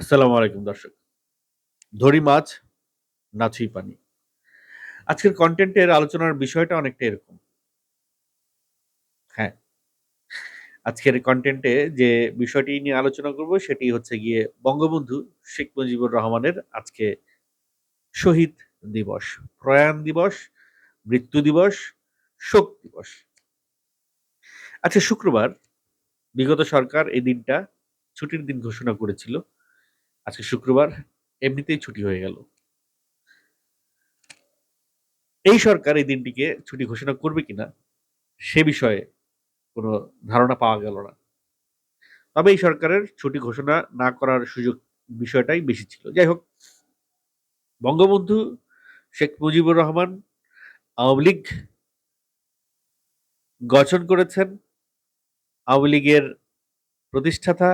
আসসালামু আলাইকুম, দর্শক। ধরি মাছ নাছুই পানি। আজকের কন্টেন্টের আলোচনার বিষয়টা অনেকটা এরকম। হ্যাঁ আজকের কন্টেন্টে যে বিষয়টি নিয়ে আলোচনা করব, সেটি হচ্ছে গিয়ে বঙ্গবন্ধু শেখ মুজিবুর রহমানের আজকে শহীদ দিবস, প্রয়াণ দিবস, মৃত্যু দিবস, শোক দিবস। আচ্ছা শুক্রবার বিগত সরকার এই দিনটা ছুটির দিন ঘোষণা করেছিল। আজকে শুক্রবার, এমনিতেই ছুটি হয়ে গেল। এই সরকার এই দিনটিকে ছুটি ঘোষণা করবে কিনা, সে বিষয়ে কোনো ধারণা পাওয়া গেল না। তবে এই সরকারের ছুটি ঘোষণা না করার সুযোগ বিষয়টাই বেশি ছিল। যাই হোক, বঙ্গবন্ধু শেখ মুজিবুর রহমান আওয়ামী লীগ গঠন করেছেন। আওয়ামী লীগের প্রতিষ্ঠাতা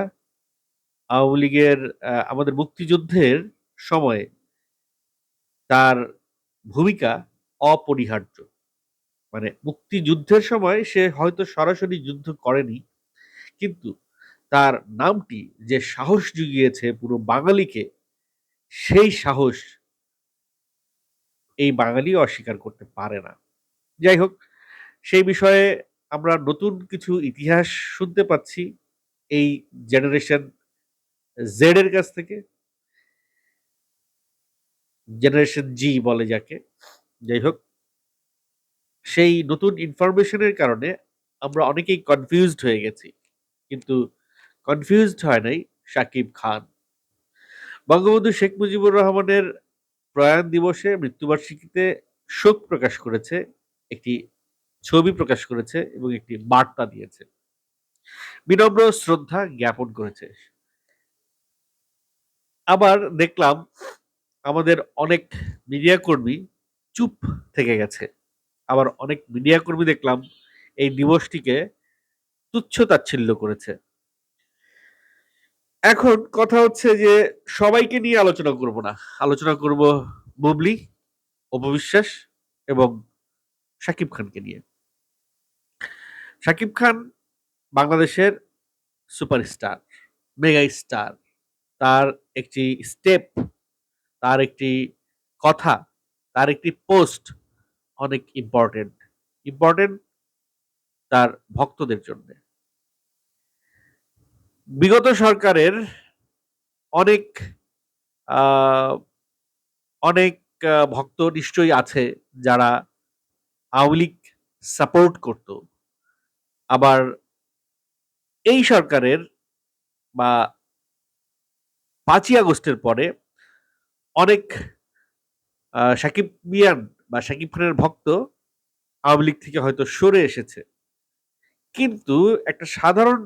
আওয়ামী লীগের আমাদের মুক্তিযুদ্ধের সময়ে তার ভূমিকা অপরিহার্য। মানে মুক্তিযুদ্ধের সময় সে হয়তো সরাসরি যুদ্ধ করেনি, কিন্তু তার নামটি যে সাহস জুগিয়েছে পুরো বাঙালিকে, সেই সাহস এই বাঙালি অস্বীকার করতে পারে না। যাই হোক, সেই বিষয়ে আমরা নতুন কিছু ইতিহাস শুনতে পাচ্ছি। এই জেনারেশন জেড এর কাছ থেকে জেনারেশন জি বলে যাকে। যাই হোক, সেই নতুন ইনফরমেশনের কারণে আমরা অনেকেই কনফিউজড হয়ে গেছি, কিন্তু কনফিউজড হয় নাই সাকিব খান। বঙ্গবন্ধু শেখ মুজিবুর রহমানের প্রয়াণ দিবসে মৃত্যুবার্ষিকীতে শোক প্রকাশ করেছে, একটি ছবি প্রকাশ করেছে এবং একটি বার্তা দিয়েছে। বিনম্র শ্রদ্ধা জ্ঞাপন করেছে। আবার দেখলাম আমাদের অনেক মিডিয়া কর্মী চুপ থেকে গেছে। আবার অনেক মিডিয়া কর্মী দেখলাম এই দিবসটিকে তুচ্ছ তাচ্ছিল্য করেছে। এখন কথা হচ্ছে যে সবাইকে নিয়ে আলোচনা করব না। আলোচনা করব বুবলি অপবিশ্বাস এবং সাকিব খানকে নিয়ে। সাকিব খান বাংলাদেশের সুপারস্টার মেগা স্টার তার একটি স্টেপ তার একটি কথা, তার একটি পোস্ট অনেক ইম্পর্টেন্ট ইম্পর্টেন্ট তার ভক্তদের জন্য। বিগত সরকারের অনেক অনেক ভক্ত নিশ্চয়ই আছে যারা আওয়ামী লীগ সাপোর্ট করত। আবার এই সরকারের বা পাঁচই আগস্টের পরে অনেক সাকিব মিয়ান বা সাকিব খানের ভক্ত আওয়ামী লীগ থেকে হয়তো সরে এসেছে। কিন্তু একটা সাধারণ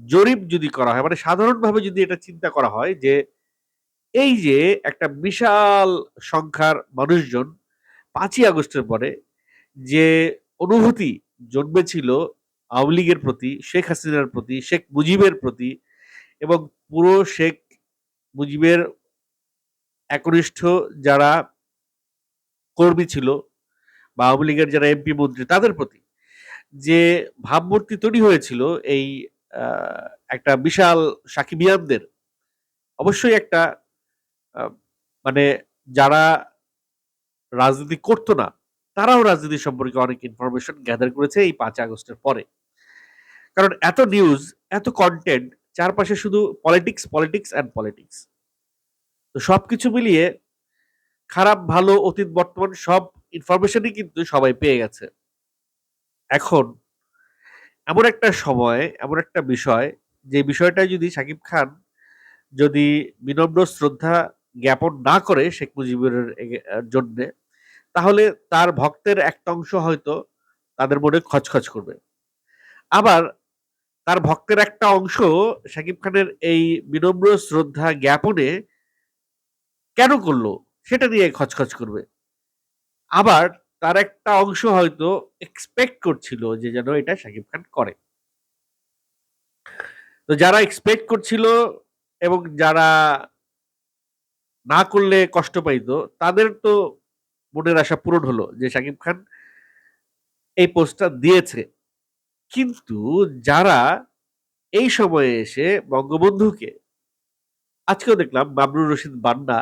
জরিপ যদি করা হয় মানে সাধারণভাবে যদি এটা চিন্তা করা হয় যে, এই যে একটা বিশাল সংখ্যার মানুষজন পাঁচই আগস্টের পরে যে অনুভূতি জন্মেছিল আওয়ামী লীগের প্রতি, শেখ হাসিনার প্রতি, শেখ মুজিবের প্রতি এবং পুরো শেখ মুজিবের একনিষ্ঠ যারা কর্মী ছিল বা আওয়ামী লীগের যারা এমপি মন্ত্রী, তাদের প্রতি যে ভাবমূর্তি তৈরি হয়েছিল এই একটা বিশাল সাকিবিয়ানদের অবশ্যই একটা মানে যারা রাজনীতি করতো না, তারাও রাজনীতি সম্পর্কে অনেক ইনফরমেশন গ্যাদার করেছে এই পাঁচ আগস্টের পরে। কারণ এত নিউজ এত কন্টেন্ট চারপাশে শুধু পলিটিক্স পলিটিক্স অ্যান্ড পলিটিক্স তো সব কিছু মিলিয়ে খারাপ, ভালো, অতীত, বর্তমান সব ইনফরমেশনই কিন্তু সবাই পেয়ে গেছে। এখন এমন একটা সময়, এমন একটা বিষয়, যে বিষয়টা যদি সাকিব খান যদি বিনম্র শ্রদ্ধা জ্ঞাপন না করে শেখ মুজিবের জন্যে, তাহলে তার ভক্তের একটা অংশ হয়তো তাদের মনে খচখচ করবে। আবার তার ভক্তের একটা অংশ সাকিব খানের এই বিনম্র শ্রদ্ধা জ্ঞাপনে কেন করল? সেটা নিয়ে খচখচ করবে। আবার তার একটা অংশ হয়তো এক্সপেক্ট করছিল যে যেন এটা শাকিব খান করে। তো যারা এক্সপেক্ট করছিল এবং যারা না করলে কষ্ট পাইতো, তাদের তো মনের আশা পূরণ হলো যে শাকিব খান এই পোস্টটা দিয়েছে। কিন্তু যারা এই সময়ে এসে বঙ্গবন্ধুকে, আজকেও দেখলাম মামরুর রশিদ বান্না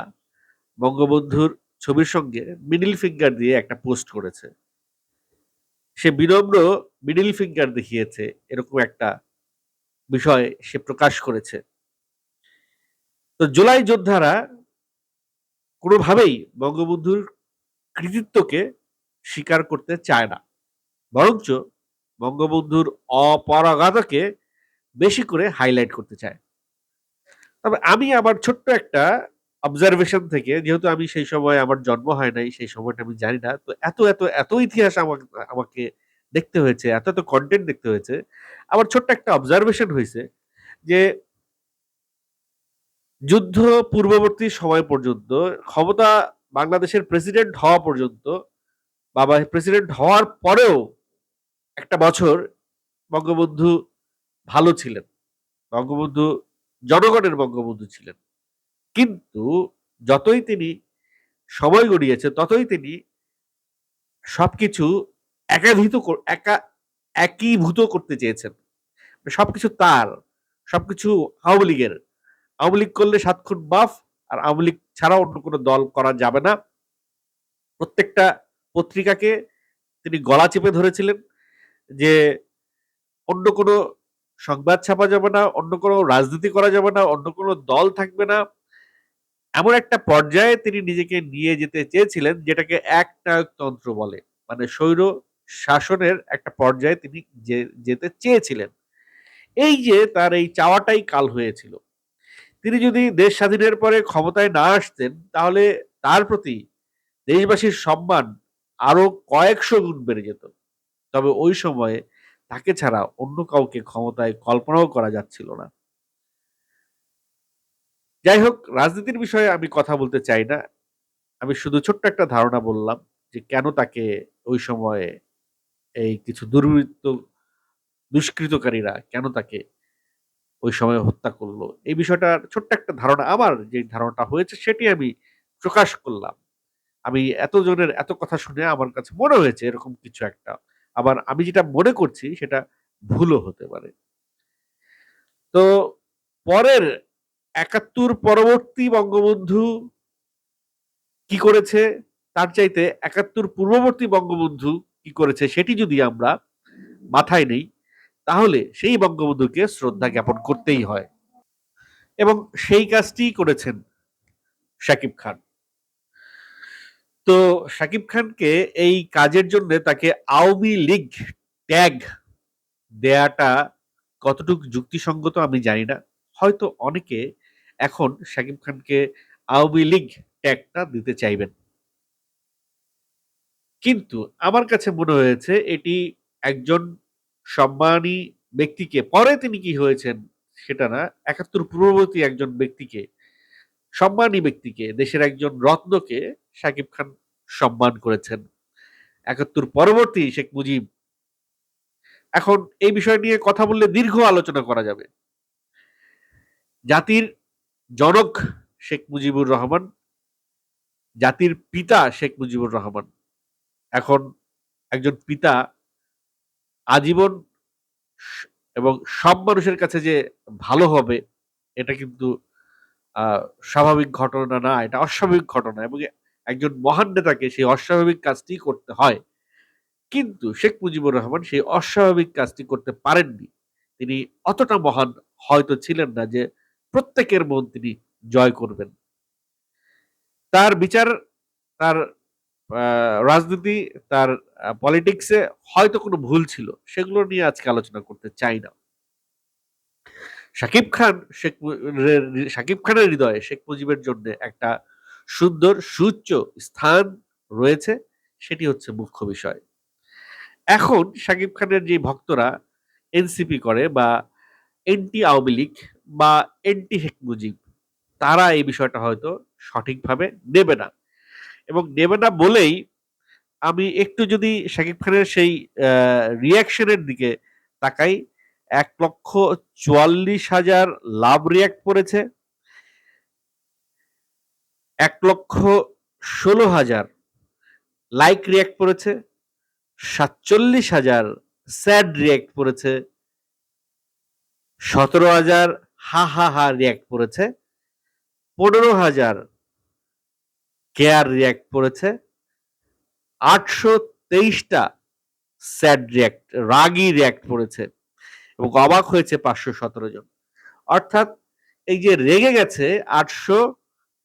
বঙ্গবন্ধুর ছবির সঙ্গে মিডিল ফিঙ্গার দিয়ে একটা পোস্ট করেছে। সে বিনম্র মিডিল ফিঙ্গার দেখিয়েছে, এরকম একটা বিষয় সে প্রকাশ করেছে। তো জুলাই যোদ্ধারা কোনোভাবেই বঙ্গবন্ধুর কৃতিত্বকে স্বীকার করতে চায় না, বরঞ্চ বঙ্গবন্ধুর অপরাগতাকে বেশি করে হাইলাইট করতে চায়। তবে আমি আমার ছোট্ট একটা অবজারভেশন থেকে, যেহেতু আমি সেই সময় আমার জন্ম হয় নাই, সেই সময়টা আমি জানি না, তো এত এত এত ইতিহাস আমাকে আমাকে দেখতে হয়েছে, এত এত কন্টেন্ট দেখতে হয়েছে। আমার ছোট্ট একটা অবজারভেশন হয়েছে যে, যুদ্ধ পূর্ববর্তী সময় পর্যন্ত, ক্ষমতা বাংলাদেশের প্রেসিডেন্ট হওয়া পর্যন্ত, বাবা প্রেসিডেন্ট হওয়ার পরেও একটা বছর বঙ্গবন্ধু ভালো ছিলেন। বঙ্গবন্ধু, জনগণের বঙ্গবন্ধু ছিলেন। কিন্তু যতই তিনি সময় গড়িয়েছে, ততই তিনি সবকিছু একাভিত একা, একীভূত করতে চেয়েছেন। সবকিছু তার, সবকিছু আওয়ামী লীগের। আওয়ামী লীগ করলে সাত খুন বাফ আর আওয়ামী লীগ ছাড়া অন্য কোনো দল করা যাবে না। প্রত্যেকটা পত্রিকাকে তিনি গলা চেপে ধরেছিলেন। যে অন্য কোনো সংবাদ ছাপা যাবে না, অন্য কোনো রাজনীতি করা যাবে না, অন্য কোনো দল থাকবে না। এমন একটা পর্যায়ে তিনি নিজেকে নিয়ে যেতে চেয়েছিলেন, যেটাকে একনায়কতন্ত্র বলে। মানে স্বৈর শাসনের একটা পর্যায়ে তিনি যেতে চেয়েছিলেন। এই যে তার এই চাওয়াটাই কাল হয়েছিল। তিনি যদি দেশ স্বাধীনের পরে ক্ষমতায় না আসতেন, তাহলে তার প্রতি দেশবাসীর সম্মান আরও কয়েকশো গুণ বেড়ে যেত। তবে ওই সময়ে তাকে ছাড়া অন্য কাউকে ক্ষমতায় কল্পনাও করা যাচ্ছিল না। যাই হোক, রাজনীতির বিষয়ে আমি কথা বলতে চাই না। আমি শুধু ছোট্ট একটা ধারণা বললাম যে কেন তাকে ওই সময়ে এই কিছু দুর্বৃত্ত, দুষ্কৃতকারীরা কেন তাকে ওই সময় হত্যা করল। এই বিষয়টার ছোট্ট একটা ধারণা আমার যে ধারণাটা হয়েছে সেটি আমি প্রকাশ করলাম। আমি এতজনের এত কথা শুনে আমার কাছে মনে হয়েছে এরকম কিছু একটা। আবার আমি যেটা মনে করছি সেটা ভুলও হতে পারে। তো পরের একাত্তর পরবর্তী বঙ্গবন্ধু কি করেছে? তার চাইতে একাত্তর পূর্ববর্তী বঙ্গবন্ধু কি করেছে সেটি যদি আমরা মাথায় নেই, তাহলে সেই বঙ্গবন্ধুকে শ্রদ্ধা জ্ঞাপন করতেই হয়। এবং সেই কাজটি করেছেন শাকিব খান। তো শাকিব খানকে এই কাজের জন্য তাকে আওয়ামী লীগ ট্যাগ দেয়াটা কতটুকু যুক্তিসঙ্গত আমি জানি না। হয়তো অনেকে এখন শাকিব খানকে আওয়ামী লীগ ট্যাগটা দিতে চাইবেন। কিন্তু আমার কাছে মনে হয়েছে এটি একজন সম্মানী ব্যক্তিকে, পরে তিনি কি হয়েছেন সেটা না, একাত্তর পূর্ববর্তী একজন ব্যক্তিকে সম্মানী ব্যক্তিকে, দেশের একজন রত্নকে সাকিব খান সম্মান করেছেন। একাত্তর পরবর্তী শেখ মুজিব। এখন এই বিষয় নিয়ে কথা বললে দীর্ঘ আলোচনা করা যাবে। জাতির জনক শেখ মুজিবুর রহমান, জাতির পিতা শেখ মুজিবুর রহমান। এখন একজন পিতা আজীবন এবং সব মানুষের কাছে যে ভালো হবে, এটা কিন্তু স্বাভাবিক ঘটনা না, এটা অস্বাভাবিক ঘটনা এবং একজন মহান নেতাকে সেই অস্বাভাবিক কাজটি করতে হয়। কিন্তু শেখ মুজিবুর রহমান সেই অস্বাভাবিক কাজটি করতে পারেননি। তিনি অতটা মহান হয়তো ছিলেন না যে প্রত্যেকের মন তিনি জয় করবেন। তার বিচার, তার রাজনীতি, তার পলিটিক্সে হয়তো কোনো ভুল ছিল, সেগুলো নিয়ে আজকে আলোচনা করতে চাই না। শাকিব খান শেখ শাকিব খানের হৃদয়ে শেখ মুজিবের জন্য একটা সুন্দর সুচ্চ স্থান রয়েছে, সেটি হচ্ছে মুখ্য বিষয়। এখন শাকিব খানের যে ভক্তরা এনসিপি করে বা এনটি আওয়ামী লীগ বা এনটি শেখ মুজিব, তারা এই বিষয়টা হয়তো সঠিকভাবে নেবে না। এবং নেবে না বলেই আমি একটু যদি শাকিব খানের সেই রিয়াকশনের দিকে তাকাই এক লক্ষ চুয়াল্লিশ হাজার লাভ রিয়াক্ট করেছে। এক লক্ষ ষোলো হাজার লাইক রিয়াক্ট করেছে। সাতচল্লিশ হাজার স্যাড রিয়াক্ট করেছে। সতেরো হাজার হা হা হা রিয়াক্ট করেছে। পনেরো হাজার কেয়ার রিয়াক্ট করেছে। আটশো তেইশটা স্যাড রিয়াক্ট রাগি রিয়াক্ট করেছে। এবং অবাক হয়েছে পাঁচশো সতেরো জন। অর্থাৎ এই যে রেগে গেছে আটশো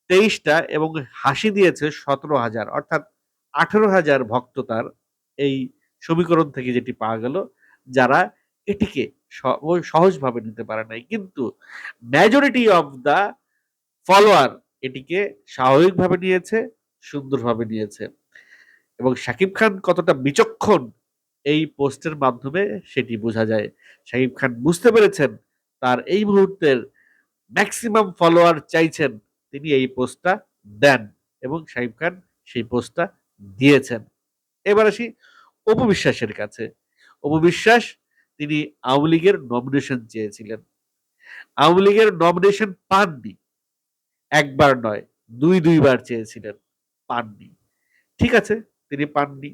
তেইশটা এবং হাসি দিয়েছে সতেরো হাজার, অর্থাৎ আঠেরো হাজার ভক্ত তার এই সমীকরণ থেকে যেটি পাওয়া গেল, যারা এটিকে সহজভাবে নিতে পারে নাই। কিন্তু মেজরিটি অফ দ্য ফলোয়ার এটিকে স্বাভাবিকভাবে নিয়েছে, সুন্দরভাবে নিয়েছে। এবং শাকিব খান কতটা বিচক্ষণ এই পোস্টের মাধ্যমে সেটি বোঝা যায়। শাকিব খান বুঝতে পেরেছেন তার এই মুহূর্তের ম্যাক্সিমাম ফলোয়ার চাইছেন, তিনি এই পোস্টটা দেন এবং শাকিব খান সেই পোস্টটা দিয়েছেন। এবার আসি অপবিশ্বাসের কাছে। অপবিশ্বাস তিনি আওয়ামী লীগের নমিনেশন চেয়েছিলেন। আওয়ামী লীগের নমিনেশন পাননি। একবার নয় দুই দুইবার চেয়েছিলেন, পাননি। ঠিক আছে তিনি পাননি।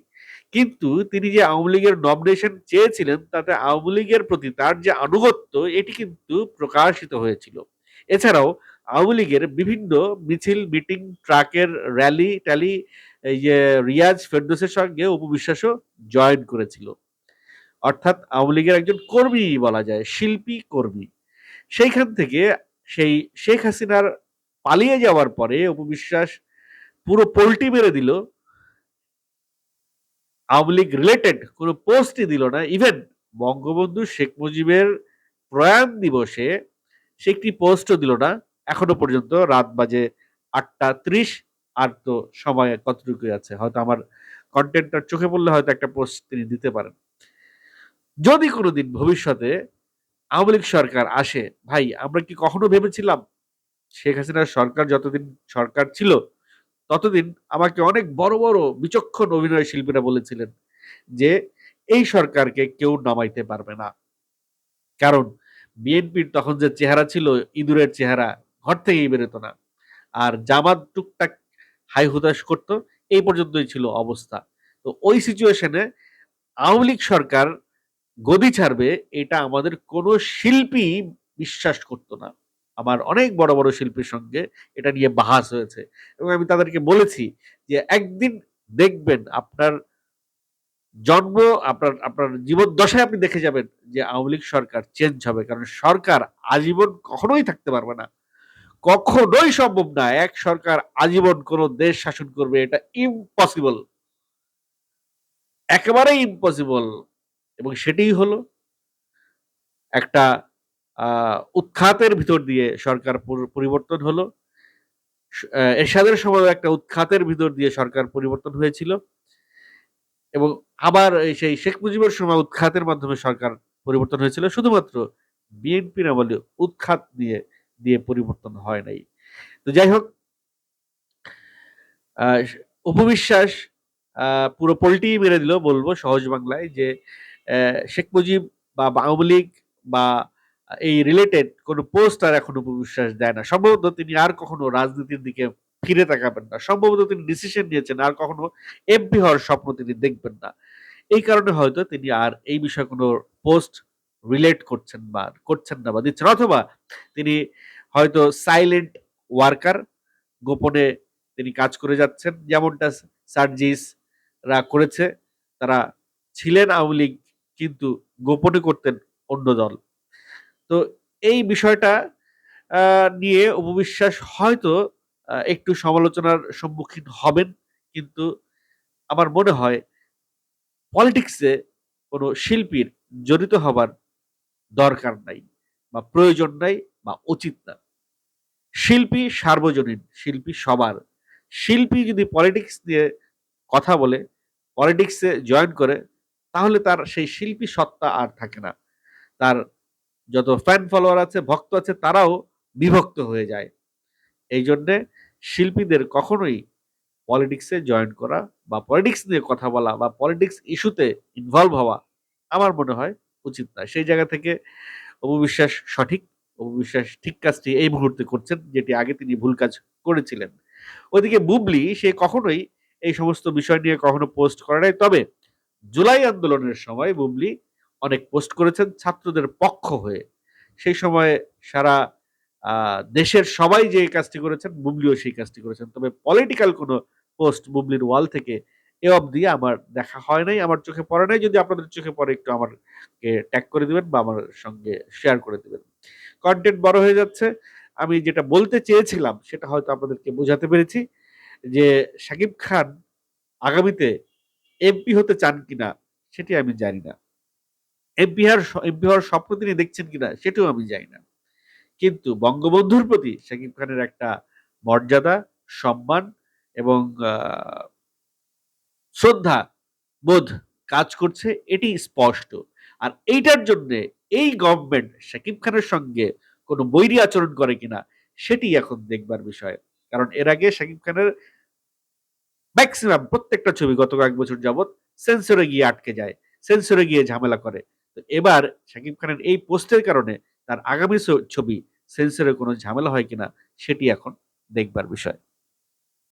কিন্তু তিনি যে আওয়ামী লীগের নমিনেশন চেয়েছিলেন, তাতে আওয়ামী লীগের প্রতি তার যে আনুগত্য, এটি কিন্তু প্রকাশিত হয়েছিল। এছাড়াও আওয়ামী লীগের বিভিন্ন মিছিল, মিটিং, ট্রাকের র্যালি ট্যালি রিয়াজ ফেরদোসের সঙ্গে উপবিশ্বাসও জয়েন করেছিল। অর্থাৎ আওয়ামী লীগের একজন কর্মী বলা যায়, শিল্পী কর্মী। সেইখান থেকে সেই শেখ হাসিনার পালিয়ে যাওয়ার পরে উপবিশ্বাস পুরো পোল্টি মেরে দিল। আওয়ামী লীগ রিলেটেড কোনো পোস্টই দিল না। ইভেন বঙ্গবন্ধু শেখ মুজিবের প্রয়াণ দিবসে সে একটি পোস্টও দিল না। এখনও পর্যন্ত রাত বাজে আটটা ত্রিশ। আর তো সময় কতটুকু আছে? হয়তো আমার কন্টেন্টটা চোখে পড়লে হয়তো একটা পোস্ট তিনি দিতে পারেন। যদি কোনোদিন ভবিষ্যতে আওয়ামী লীগ সরকার আসে, ভাই, আমরা কি কখনো ভেবেছিলাম শেখ হাসিনার সরকার যতদিন সরকার ছিল ততদিন আমাকে অনেক বড় বড় বিচক্ষণ অভিনয় শিল্পীরা বলেছিলেন যে, এই সরকারকে কেউ নামাইতে পারবে না। কারণ বিএনপির তখন যে চেহারা ছিল, ইঁদুরের চেহারা ঘর থেকেই বেরোতো না। আর জামাত টুকটাক হাই হুদাস করতো, এই পর্যন্তই ছিল অবস্থা। তো ওই সিচুয়েশনে আওয়ামী লীগ সরকার গদি ছাড়বে, এটা আমাদের কোনো শিল্পী বিশ্বাস করতো না। আমার অনেক বড় বড় শিল্পীর সঙ্গে এটা নিয়ে বাহাস হয়েছে। এবং আমি তাদেরকে বলেছি যে একদিন দেখবেন আপনার জন্ম, আপনার আপনার জীবন দশায় আপনি দেখে যাবেন যে আওয়ামী লীগ সরকার চেঞ্জ হবে। কারণ সরকার আজীবন কখনোই থাকতে পারবে না। কখনোই সম্ভব না এক সরকার আজীবন কোন দেশ শাসন করবে, এটা ইম্পসিবল একেবারেই ইম্পসিবল এবং সেটাই হলো একটা উৎখাতের ভিতর দিয়ে সরকার পরিবর্তন হলো। এরশাদের সময় একটা উৎখাতের ভিতর দিয়ে সরকার পরিবর্তন হয়েছিল। এবং আবার সেই শেখ মুজিবের সময় উৎখাতের মাধ্যমে সরকার পরিবর্তন হয়েছিল। শুধুমাত্র বিএনপির আমলে উৎখাত দিয়ে দিয়ে পরিবর্তন হয় নাই। তো যাই হোক উপবিশ্বাস পুরো পোল্টি মেরে দিল বলব সহজ বাংলায় যে শেখ মুজিব বা আওয়ামী লীগ বা এই রিলেটেড কোনো পোস্ট আর এখন উপবিশ্বাস দেয় না। সম্ভবত তিনি আর কখনো রাজনীতির দিকে ফিরে তাকাবেন না। সম্ভবত তিনি ডিসিশন নিয়েছেন আর কখনো এমপি হওয়ার স্বপ্ন তিনি দেখবেন না। এই কারণে হয়তো তিনি আর এই বিষয়ে কোনো পোস্ট রিলেট করছেন বা করছেন না বা দিচ্ছেন। অথবা তিনি হয়তো সাইলেন্ট ওয়ার্কার গোপনে তিনি কাজ করে যাচ্ছেন। যেমনটা সার্জিসরা করেছে, তারা ছিলেন আওয়ামী লীগ কিন্তু গোপনে করতেন অন্য দল। তো এই বিষয়টা নিয়ে উপবিশ্বাস হয়তো একটু সমালোচনার সম্মুখীন হবেন, কিন্তু আমার মনে হয় পলিটিক্সে কোনো শিল্পীর জড়িত হবার দরকার নাই, বা প্রয়োজন নাই, বা উচিত না। শিল্পী সার্বজনীন, শিল্পী সবার। শিল্পী যদি পলিটিক্স নিয়ে কথা বলে, পলিটিক্সে জয়েন করে, তাহলে তার সেই শিল্পী সত্তা আর থাকে না। তার যত ফ্যান ফলোয়ার আছে, ভক্ত আছে, তারাও বিভক্ত হয়ে যায়। এই জন্যে শিল্পীদের কখনোই পলিটিক্সে জয়েন করা বা পলিটিক্স নিয়ে কথা বলা বা পলিটিক্স ইস্যুতে ইনভলভ হওয়া আমার মনে হয় উচিত না সেই জায়গা থেকে অববিশ্বাস সঠিক। অববিশ্বাস ঠিক কাজটি এই মুহূর্তে করছেন, যেটি আগে তিনি ভুল কাজ করেছিলেন। ওইদিকে বুবলি, সে কখনোই এই সমস্ত বিষয় নিয়ে কখনো পোস্ট করে নাই। তবে জুলাই আন্দোলনের সময় বুবলি অনেক পোস্ট করেছেন ছাত্রদের পক্ষ হয়ে। সেই সময় সারা দেশের সবাই যে কাজটি করেছেন, বুবলিও সেই কাজটি করেছেন। তবে পলিটিক্যাল কোনো পোস্ট বুবলির ওয়াল থেকে এ অবধি আমার দেখা হয় নাই, আমার চোখে পড়ে নাই। যদি আপনাদের চোখে পড়ে, একটু আমাকে ট্যাগ করে দিবেন বা আমার সঙ্গে শেয়ার করে দিবেন। কন্টেন্ট বড় হয়ে যাচ্ছে। আমি যেটা বলতে চেয়েছিলাম, সেটা হয়তো আপনাদেরকে বোঝাতে পেরেছি যে শাকিব খান আগামীতে এমপি হতে চান কিনা, সেটি আমি জানি না। হওয়ার এমপি স্বপ্ন তিনি দেখছেন কিনা সেটাও আমি জানি না। কিন্তু বঙ্গবন্ধুর প্রতি শাকিব খানের একটা মর্যাদা, সম্মান এবং শ্রদ্ধা বোধ কাজ করছে, এটি স্পষ্ট। আর এইটার জন্য এই গভর্নমেন্ট শাকিব খানের সঙ্গে কোনো বৈরী আচরণ করে কিনা সেটি এখন দেখবার বিষয়। কারণ এর আগে শাকিব খানের ম্যাক্সিমাম প্রত্যেকটা ছবি গত কয়েক বছর যাবত সেন্সরে গিয়ে আটকে যায় সেন্সরে গিয়ে ঝামেলা করে। তো এবার শাকিব খানের এই পোস্টের কারণে তার আগামী ছবি সেন্সরের কোনো ঝামেলা হয় কিনা সেটি এখন দেখবার বিষয়।